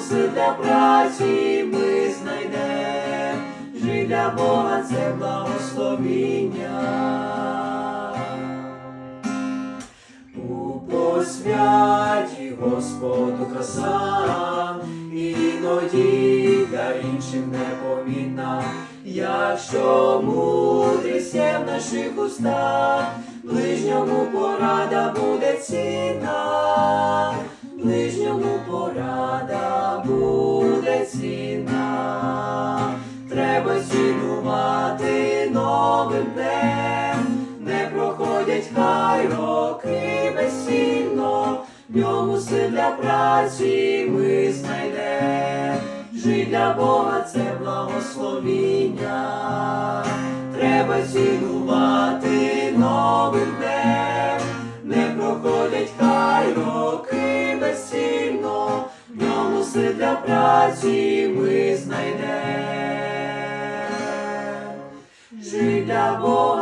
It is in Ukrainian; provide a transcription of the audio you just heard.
сил для праці ми знайдем, жить для Бога це благословіння. У посвяті Господу краса, іноді для інших непомітна, якщо мудрість є в наших устах, ближньому порада буде цінна, цінна, треба цінувати новим днем, не проходять хай роки безцінно, в ньому сил для праці ми знайдем, жить для Бога це благословіння, треба цінувати новим днем, ньому для праці ми знайдемо. Жить для Бога.